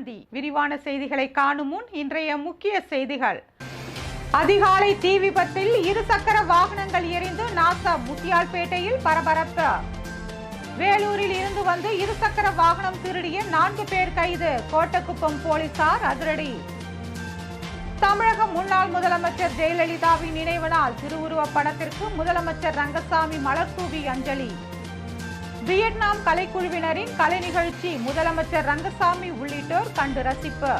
Vision விரிவான செய்திகளை காணும் முன் இன்றைய முக்கிய செய்திகள். அதிகாலை தீ விபத்தில் இருசக்கர வாகனங்கள் எரிந்து நாசா முத்தியால்பேட்டையில் பரபரப்பு. வேலூரில் இருந்து வந்து இருசக்கர வாகனம் திருடிய நான்கு பேர் கைது. கோட்டக்குப்பம் போலீசார் அதிரடி. தமிழக முன்னாள் முதலமைச்சர் ஜெயலலிதாவின் நினைவு நாள் திருவுருவ படத்திற்கு முதலமைச்சர் ரங்கசாமி மலர்தூவி அஞ்சலி. வியட்நாம் கலைக்குழுவினரின் கலை நிகழ்ச்சி முதலமைச்சர் ரங்கசாமி உள்ளிட்டோர் கண்டு ரசிப்பு.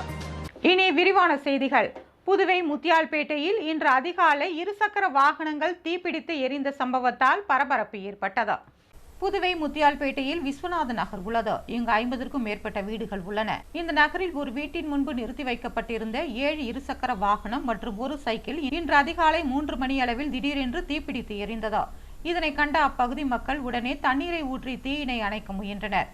இனி விரிவான செய்திகள். புதுவை முத்தியால்பேட்டையில் இன்று அதிகாலை இருசக்கர வாகனங்கள் தீப்பிடித்து எரிந்த சம்பவத்தால் பரபரப்பு ஏற்பட்டது. புதுவை முத்தியால்பேட்டையில் விஸ்வநாத நகர் உள்ளது. இங்கு ஐம்பதற்கும் மேற்பட்ட வீடுகள் உள்ளன. இந்த நகரில் ஒரு வீட்டின் முன்பு நிறுத்தி வைக்கப்பட்டிருந்த ஏழு இருசக்கர வாகனம் மற்றும் ஒரு சைக்கிள் இன்று அதிகாலை மூன்று மணி அளவில் திடீரென்று தீப்பிடித்து எரிந்தது. இதனை கண்ட அப்பகுதி மக்கள் உடனே தண்ணீரை ஊற்றி தீயினை அணைக்க முயன்றனர்.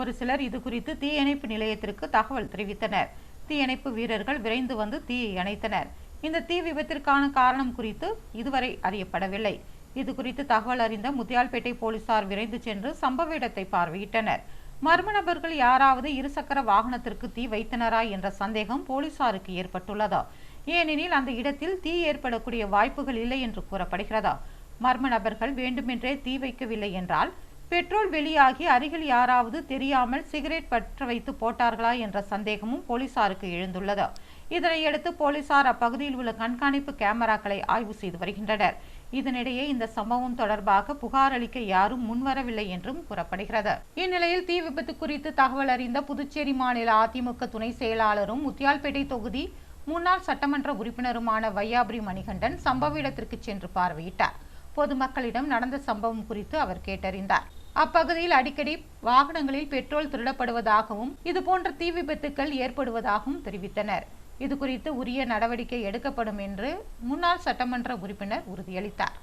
ஒரு சிலர் இது குறித்து தீயணைப்பு நிலையத்திற்கு தகவல் தெரிவித்தனர். தீயணைப்பு வீரர்கள் விரைந்து வந்து தீயை அணைத்தனர். இந்த தீ விபத்திற்கான காரணம் குறித்து இதுவரை அறியப்படவில்லை. இது குறித்து தகவல் அறிந்த முத்தியால்பேட்டை போலீசார் விரைந்து சென்று சம்பவ இடத்தை பார்வையிட்டனர். மர்ம நபர்கள் யாராவது இருசக்கர வாகனத்திற்கு தீ வைத்தனரா என்ற சந்தேகம் போலீசாருக்கு ஏற்பட்டுள்ளதா. ஏனெனில் அந்த இடத்தில் தீ ஏற்படக்கூடிய வாய்ப்புகள் இல்லை என்று கூறப்படுகிறதா? மர்ம நபர்கள் வேண்டுமென்றே தீ வைக்கவில்லை என்றால் பெட்ரோல் வெளியாகி அருகில் யாராவது தெரியாமல் சிகரெட் பற்ற வைத்து போட்டார்களா என்ற சந்தேகமும் போலீசாருக்கு எழுந்துள்ளது. இதனையடுத்து போலீசார் அப்பகுதியில் உள்ள கண்காணிப்பு கேமராக்களை ஆய்வு செய்து வருகின்றனர். இதனிடையே இந்த சம்பவம் தொடர்பாக புகார் அளிக்க யாரும் முன்வரவில்லை என்றும் கூறப்படுகிறது. இந்நிலையில் தீ விபத்து குறித்து தகவல் அறிந்த புதுச்சேரி மாநில அதிமுக துணை செயலாளரும் முத்தியால்பேட்டை தொகுதி முன்னாள் சட்டமன்ற உறுப்பினருமான வையாபுரி மணிகண்டன் சம்பவ இடத்திற்கு சென்று பார்வையிட்டார். பொதுமக்களிடம் நடந்த சம்பவம் குறித்து அவர் கேட்டறிந்தார். அப்பகுதியில் அடிக்கடி வாகனங்களில் பெட்ரோல் திருடப்படுவதாகவும் இதுபோன்ற தீ விபத்துக்கள் ஏற்படுவதாகவும் தெரிவித்தனர். இது குறித்து உரிய நடவடிக்கை எடுக்கப்படும் என்று முன்னாள் சட்டமன்ற உறுப்பினர் உறுதியளித்தார்.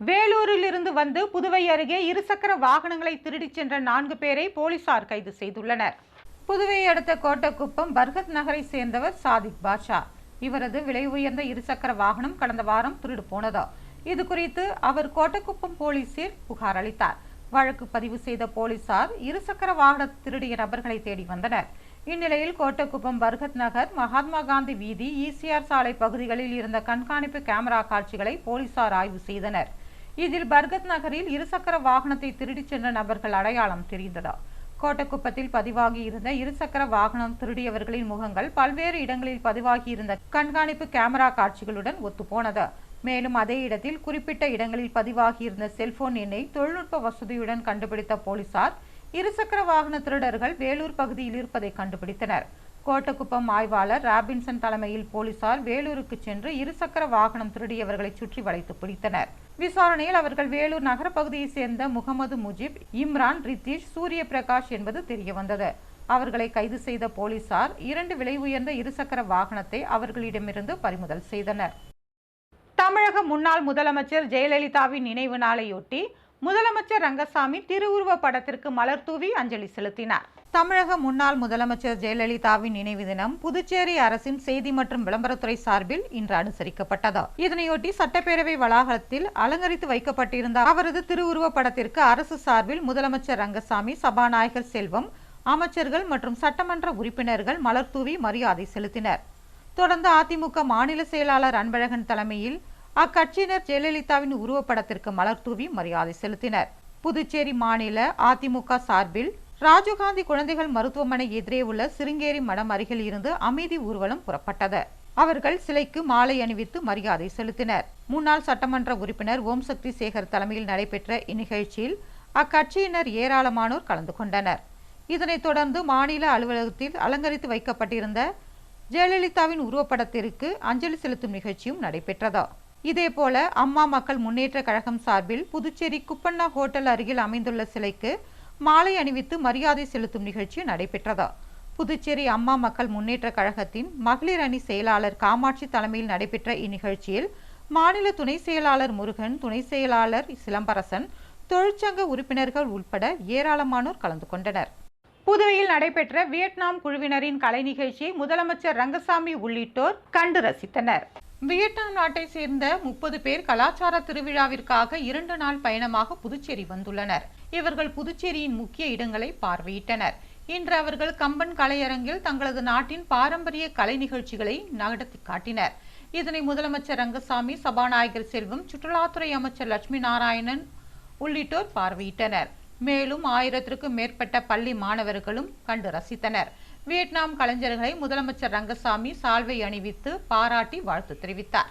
வேலூரில் இருந்து வந்து புதுவை அருகே இருசக்கர வாகனங்களை திருடிச் சென்ற நான்கு பேரை போலீசார் கைது செய்துள்ளனர். புதுவை அடுத்த கோட்டக்குப்பம் பர்கத் நகரை சேர்ந்தவர் சாதிக் பாஷா இவரது விலை உயர்ந்த இருசக்கர வாகனம் கடந்த வாரம் திருடு போனது. இது குறித்து அவர் கோட்டக்குப்பம் போலீசில் புகார் அளித்தார். வழக்கு பதிவு செய்த போலீசார் இருசக்கர வாகன திருடிய நபர்களை தேடி வந்தனர். இந்நிலையில் கோட்டக்குப்பம் பர்கத் நகர் மகாத்மா காந்தி வீதி இசிஆர் சாலை பகுதிகளில் இருந்த கண்காணிப்பு கேமரா காட்சிகளை போலீசார் ஆய்வு செய்தனர். இதில் பர்கத் நகரில் இருசக்கர வாகனத்தை திருடிச் சென்ற நபர்கள் அடையாளம் தெரிந்தது. கோட்டக்குப்பத்தில் பதிவாகி இருந்த இருசக்கர வாகனம் திருடியவர்களின் முகங்கள் பல்வேறு இடங்களில் பதிவாகி இருந்த கண்காணிப்பு கேமரா காட்சிகளுடன் ஒத்துப்போனது. மேலும் அதே இடத்தில் குறிப்பிட்ட இடங்களில் பதிவாகி இருந்த செல்போன் எண்ணை தொழில்நுட்ப வசதியுடன் கண்டுபிடித்த போலீசார் இருசக்கர வாகன திருடர்கள் வேலூர் பகுதியில் இருப்பதை கண்டுபிடித்தனர். கோட்டக்குப்பம் ஆய்வாளர் ராபின்சன் தலைமையில் போலீசார் வேலூருக்கு சென்று இருசக்கர வாகனம் திருடியவர்களை சுற்றி வளைத்து பிடித்தனர். விசாரணையில் அவர்கள் வேலூர் நகர பகுதியைச் சேர்ந்த முகமது முஜிப் இம்ரான் ரித்தீஷ் சூரிய பிரகாஷ் என்பது தெரியவந்தது. அவர்களை கைது செய்த போலீசார் இரண்டு விலை உயர்ந்த இருசக்கர வாகனத்தை அவர்களிடமிருந்து பறிமுதல் செய்தனர். தமிழக முன்னாள் முதலமைச்சர் ஜெயலலிதாவின் நினைவு நாளையொட்டி முதலமைச்சர் ரங்கசாமி திருவுருவ படத்திற்கு மலர் தூவி அஞ்சலி செலுத்தினார். தமிழக முன்னாள் முதலமைச்சர் ஜெயலலிதாவின் நினைவு தினம் புதுச்சேரி அரசின் செய்தி மற்றும் விளம்பரத்துறை சார்பில் இன்று அனுசரிக்கப்பட்டது. இதனையொட்டி சட்டப்பேரவை வளாகத்தில் அலங்கரித்து வைக்கப்பட்டிருந்த அவரது திருவுருவ படத்திற்கு அரசு சார்பில் முதலமைச்சர் ரங்கசாமி சபாநாயகர் செல்வம் அமைச்சர்கள் மற்றும் சட்டமன்ற உறுப்பினர்கள் மலர்தூவி மரியாதை செலுத்தினர். தொடர்ந்து அதிமுக மாநில செயலாளர் அன்பழகன் தலைமையில் அக்கட்சியினர் ஜெயலலிதாவின் உருவப்படத்திற்கு மலர்தூவி மரியாதை செலுத்தினர். புதுச்சேரி மாநில அதிமுக சார்பில் ராஜீவ்காந்தி குழந்தைகள் மருத்துவமனை எதிரே உள்ள சிருங்கேரி மடம் அருகில் இருந்து அமைதி ஊர்வலம் புறப்பட்டது. அவர்கள் சிலைக்கு மாலை அணிவித்து மரியாதை செலுத்தினர். முன்னாள் சட்டமன்ற உறுப்பினர் ஓம் சக்தி சேகர் தலைமையில் நடைபெற்ற இந்நிகழ்ச்சியில் அக்கட்சியினர் ஏராளமானோர் கலந்து கொண்டனர். இதனைத் தொடர்ந்து மாநில அலுவலகத்தில் அலங்கரித்து வைக்கப்பட்டிருந்த ஜெயலலிதாவின் உருவப்படத்திற்கு அஞ்சலி செலுத்தும் நிகழ்ச்சியும் நடைபெற்றதா. இதேபோல அம்மா மக்கள் முன்னேற்ற கழகம் சார்பில் புதுச்சேரி குப்பண்ணா ஹோட்டல் அருகில் அமைந்துள்ள சிலைக்கு மாலை அணிவித்து மரியாதை செலுத்தும் நிகழ்ச்சி நடைபெற்றது. புதுச்சேரி அம்மா மக்கள் முன்னேற்ற கழகத்தின் மகளிர் அணி செயலாளர் காமாட்சி தலைமையில் நடைபெற்ற இந்நிகழ்ச்சியில் மாநில துணை செயலாளர் முருகன் துணை செயலாளர் சிலம்பரசன் தொழிற்சங்க உறுப்பினர்கள் உட்பட ஏராளமானோர் கலந்து கொண்டனர். புதுவையில் நடைபெற்ற வியட்நாம் குழுவினரின் கலை நிகழ்ச்சியை முதலமைச்சர் ரங்கசாமி உள்ளிட்டோர் கண்டு ரசித்தனர். வியட்நாம் நாட்டை சேர்ந்த முப்பது பேர் கலாச்சார திருவிழாவிற்காக இரண்டு நாள் பயணமாக புதுச்சேரி வந்துள்ளனர். இவர்கள் புதுச்சேரியின் முக்கிய இடங்களை பார்வையிட்டனர். இன்று அவர்கள் கம்பன் கலையரங்கில் தங்களது நாட்டின் பாரம்பரிய கலை நிகழ்ச்சிகளை நடத்தி காட்டினர். இதனை முதலமைச்சர் ரங்கசாமி சபாநாயகர் செல்வம் சுற்றுலாத்துறை அமைச்சர் லட்சுமி நாராயணன் உள்ளிட்டோர் பார்வையிட்டனர். மேலும் ஆயிரத்திற்கும் மேற்பட்ட பள்ளி மாணவர்களும் கண்டு ரசித்தனர். வியட்நாம் கலைஞர்களை முதலமைச்சர் ரங்கசாமி சால்வை அணிவித்து பாராட்டி வாழ்த்து தெரிவித்தார்.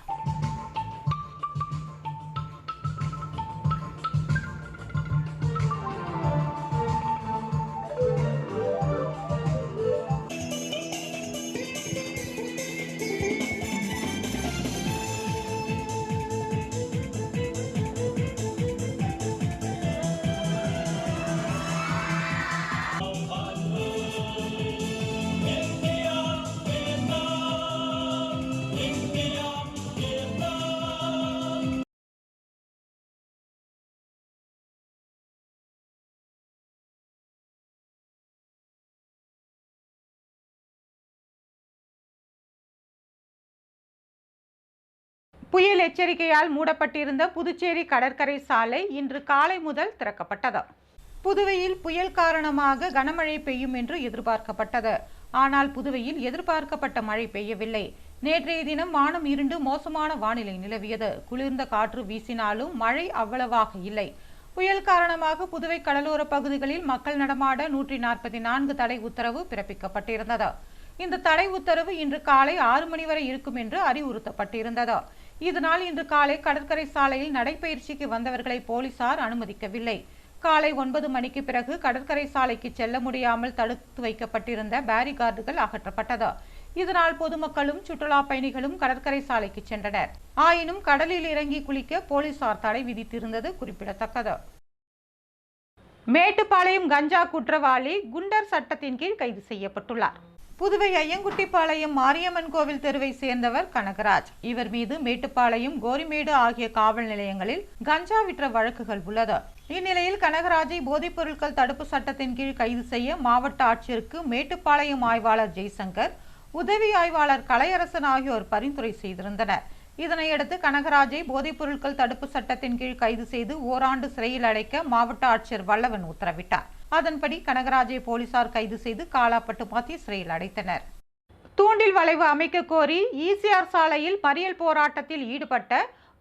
புயல் எச்சரிக்கையால் மூடப்பட்டிருந்த புதுச்சேரி கடற்கரை சாலை இன்று காலை முதல் திறக்கப்பட்டது. புதுவையில் புயல் காரணமாக கனமழை பெய்யும் என்று எதிர்பார்க்கப்பட்டது. ஆனால் புதுவையில் எதிர்பார்க்கப்பட்ட மழை பெய்யவில்லை. நேற்றைய தினம் வானம் இருண்டு மோசமான வானிலை நிலவியது. குளிர்ந்த காற்று வீசினாலும் மழை அவ்வளவாக இல்லை. புயல் காரணமாக புதுவை கடலோர பகுதிகளில் மக்கள் நடமாட நூற்றி நாற்பத்தி நான்கு தடை உத்தரவு பிறப்பிக்கப்பட்டிருந்தது. இந்த தடை உத்தரவு இன்று காலை ஆறு மணி வரை இருக்கும் என்று அறிவுறுத்தப்பட்டிருந்தது. இதனால் இன்று காலை கடற்கரை சாலையில் நடைபயிற்சிக்கு வந்தவர்களை போலீசார் அனுமதிக்கவில்லை. காலை ஒன்பது மணிக்கு பிறகு கடற்கரை சாலைக்கு செல்ல முடியாமல் தடுத்து வைக்கப்பட்டிருந்த பேரிகார்டுகள் அகற்றப்பட்டது. இதனால் பொதுமக்களும் சுற்றுலா பயணிகளும் கடற்கரை சாலைக்கு சென்றனர். ஆயினும் கடலில் இறங்கி குளிக்க போலீசார் தடை விதித்திருந்தது குறிப்பிடத்தக்கது. மேட்டுப்பாளையம் கஞ்சா குற்றவாளி குண்டர் சட்டத்தின் கீழ் கைது செய்யப்பட்டுள்ளார். புதுவை ஐயங்குட்டிப்பாளையம் மாரியம்மன் கோவில் தெருவை சேர்ந்தவர் கனகராஜ். இவர் மீது மேட்டுப்பாளையம் கோரிமேடு ஆகிய காவல் நிலையங்களில் கஞ்சா விற்ற வழக்குகள் உள்ளது. இந்நிலையில் கனகராஜை போதைப் பொருட்கள் தடுப்பு சட்டத்தின் கீழ் கைது செய்ய மாவட்ட ஆட்சியருக்கு மேட்டுப்பாளையம் ஆய்வாளர் ஜெய்சங்கர் உதவி ஆய்வாளர் கலையரசன் ஆகியோர் பரிந்துரை செய்திருந்தனர். இதனையடுத்து கனகராஜை போதைப் பொருட்கள் தடுப்பு சட்டத்தின் கீழ் கைது செய்து ஓராண்டு சிறையில் அடைக்க மாவட்ட ஆட்சியர் வல்லவன் உத்தரவிட்டார். அதன்படி கனகராஜை போலீசார் கைது செய்து காலாப்பட்டு மாற்றி சிறையில் அடைத்தனர். தூண்டில் வளைவு அமைக்க கோரி ஈசிஆர் சாலையில் மறியல் போராட்டத்தில் ஈடுபட்ட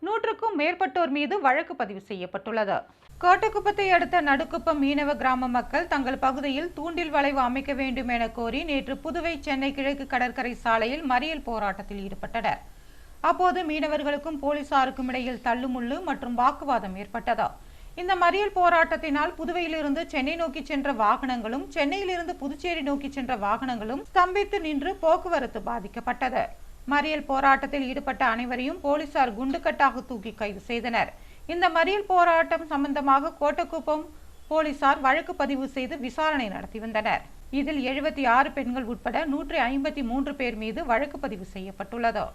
நூற்றுக்கும் மேற்பட்டோர் மீது வழக்கு பதிவு செய்யப்பட்டுள்ளது. கோட்டக்குப்பத்தை அடுத்த நடுக்குப்பம் மீனவ கிராம மக்கள் தங்கள் பகுதியில் தூண்டில் வளைவு அமைக்க வேண்டும் என கோரி நேற்று புதுவை சென்னை கிழக்கு கடற்கரை சாலையில் மறியல் போராட்டத்தில் ஈடுபட்டனர். அப்போது மீனவர்களுக்கும் போலீசாருக்கும் இடையில் தள்ளுமுள்ளு மற்றும் வாக்குவாதம் ஏற்பட்டது. இந்த மறியல் போராட்டத்தினால் புதுவையிலிருந்து சென்னை நோக்கி சென்ற வாகனங்களும் சென்னையிலிருந்து புதுச்சேரி நோக்கி சென்ற வாகனங்களும் ஸ்தம்பித்து நின்று போக்குவரத்து பாதிக்கப்பட்டது. மறியல் போராட்டத்தில் ஈடுபட்ட அனைவரையும் போலீசார் குண்டுக்கட்டாக தூக்கி கைது செய்தனர். இந்த மறியல் போராட்டம் சம்பந்தமாக கோட்டக்குப்பம் போலீசார் வழக்கு பதிவு செய்து விசாரணை நடத்தி வந்தனர். இதில் எழுபத்தி ஆறு பெண்கள் உட்பட நூற்றி ஐம்பத்தி மூன்று பேர் மீது வழக்கு பதிவு செய்யப்பட்டுள்ளது.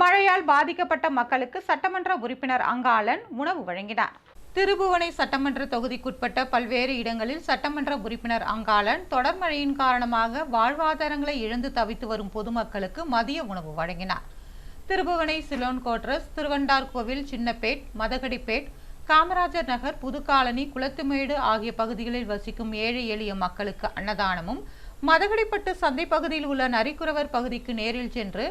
மழையால் பாதிக்கப்பட்ட மக்களுக்கு சட்டமன்ற உறுப்பினர் அங்காளன் உணவு வழங்கினார். திருபுவனை சட்டமன்ற தொகுதிக்குட்பட்ட பல்வேறு இடங்களில் சட்டமன்ற உறுப்பினர் அங்காளன் தொடர் மழையின் காரணமாக வாழ்வாதாரங்களை இழந்து தவித்து வரும் பொதுமக்களுக்கு மதிய உணவு வழங்கினார். திருபுவனை சிலோன் கோட்ரஸ் திருவண்டார்கோவில் சின்னப்பேட் மதகடிப்பேட் காமராஜர் நகர் புதுக்காலனி குளத்துமேடு ஆகிய பகுதிகளில் வசிக்கும் ஏழை எளிய மக்களுக்கு அன்னதானமும் மதகடிப்பட்டு சந்தை பகுதியில் உள்ள நரிக்குறவர் பகுதிக்கு நேரில் சென்று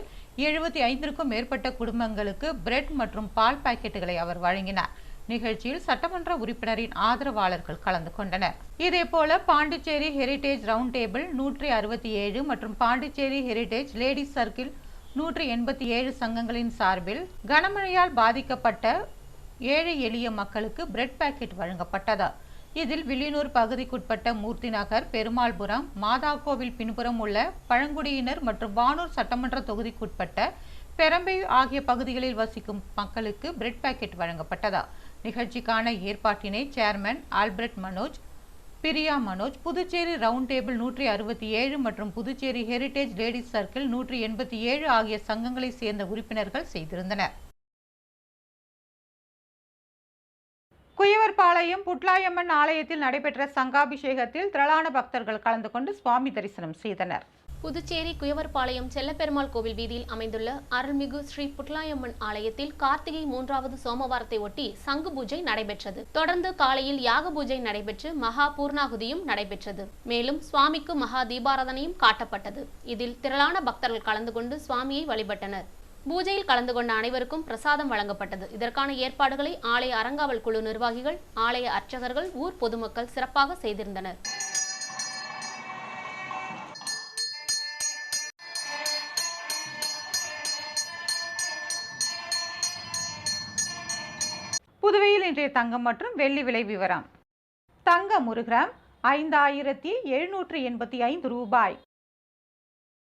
எழுபத்தி ஐந்திற்கும் மேற்பட்ட குடும்பங்களுக்கு பிரெட் மற்றும் பால் பாக்கெட்டுகளை அவர் வழங்கினார். நிகழ்ச்சியில் சட்டமன்ற உறுப்பினரின் ஆதரவாளர்கள் கலந்து கொண்டனர். இதேபோல பாண்டிச்சேரி ஹெரிட்டேஜ் ரவுண்ட் டேபிள் நூற்றி அறுபத்தி ஏழு மற்றும் பாண்டிச்சேரி ஹெரிட்டேஜ் லேடிஸ் சர்க்கிள் நூற்றி எண்பத்தி ஏழு சங்கங்களின் சார்பில் கனமழையால் பாதிக்கப்பட்ட ஏழை எளிய மக்களுக்கு பிரெட் பாக்கெட் வழங்கப்பட்டது. இதில் வில்லியனூர் பகுதிக்குட்பட்ட மூர்த்தி நகர் பெருமாள்புரம் மாதாக்கோவில் பின்புறம் உள்ள பழங்குடியினர் மற்றும் வானூர் சட்டமன்ற தொகுதிக்குட்பட்ட பெரம்பை ஆகிய பகுதிகளில் வசிக்கும் மக்களுக்கு பிரெட் பாக்கெட் வழங்கப்பட்டதா. நிகழ்ச்சிக்கான ஏற்பாட்டினை chairman Albert Manoj Priya Manoj Puducherry round table நூற்றி அறுபத்தி ஏழு மற்றும் புதுச்சேரி ஹெரிடேஜ் லேடிஸ் சர்க்கிள் நூற்றி எண்பத்தி ஏழு ஆகிய சங்கங்களைச் சேர்ந்த உறுப்பினர்கள் செய்திருந்தனர். குயவர்பாளையம் புட்லாயம்மன் ஆலயத்தில் நடைபெற்ற சங்காபிஷேகத்தில் திரளான பக்தர்கள் கலந்து கொண்டு சுவாமி தரிசனம் செய்தனர். புதுச்சேரி குயவர்பாளையம் செல்லப்பெருமாள் கோவில் வீதியில் அமைந்துள்ள அருள்மிகு ஸ்ரீ புட்லாயம்மன் ஆலயத்தில் கார்த்திகை மூன்றாவது சோமவாரத்தை ஒட்டி சங்கு பூஜை நடைபெற்றது. தொடர்ந்து காலையில் யாக பூஜை நடைபெற்று மகா பூர்ணாகுதியும் நடைபெற்றது. மேலும் சுவாமிக்கு மகா தீபாராதனையும் காட்டப்பட்டது. இதில் திரளான பக்தர்கள் கலந்து கொண்டு சுவாமியை வழிபட்டனர். பூஜையில் கலந்து கொண்ட அனைவருக்கும் பிரசாதம் வழங்கப்பட்டது. இதற்கான ஏற்பாடுகளை ஆலய அறங்காவல் குழு நிர்வாகிகள் ஆலய அர்ச்சகர்கள் ஊர் பொதுமக்கள் சிறப்பாக செய்திருந்தனர். இன்றைய தங்கம் மற்றும் வெள்ளி விலை விவரம். தங்கம் ஒரு கிராம் ஐந்தாயிரத்தி எழுநூற்று எண்பத்தி ஐந்து ரூபாய்.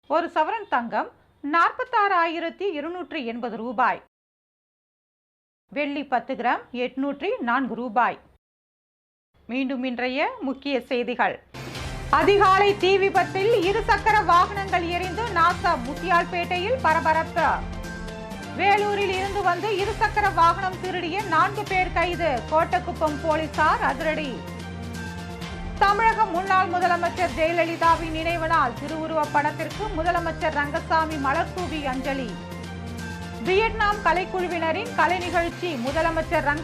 ஒரு சவரன் தங்கம் நாற்பத்தாறாயிரத்தி இருநூற்றி எண்பது ரூபாய். வெள்ளி பத்து கிராம் எட்நூற்றி நான்கு ரூபாய். மீண்டும் இன்றைய முக்கிய செய்திகள். அதிகாலை தீ விபத்தில் இருசக்கர வாகனங்கள் எரிந்து நாசா முத்தியால்பேட்டையில் பரபரப்பு. வேலூரில் இருந்து வந்து இருசக்கர வாகனம் திருடிய நான்கு பேர் கைது. கோட்டக்குப்பம் போலீசார் அதிரடி. தமிழக முன்னாள் முதலமைச்சர் ஜெயலலிதாவின் நினைவு நாள் திருவுருவப் படத்திற்கு முதலமைச்சர் ரங்கசாமி மலர்தூவி அஞ்சலி. வியட்நாம் கலைக்குழுவினரின் கலை நிகழ்ச்சி முதலமைச்சர் ரங்க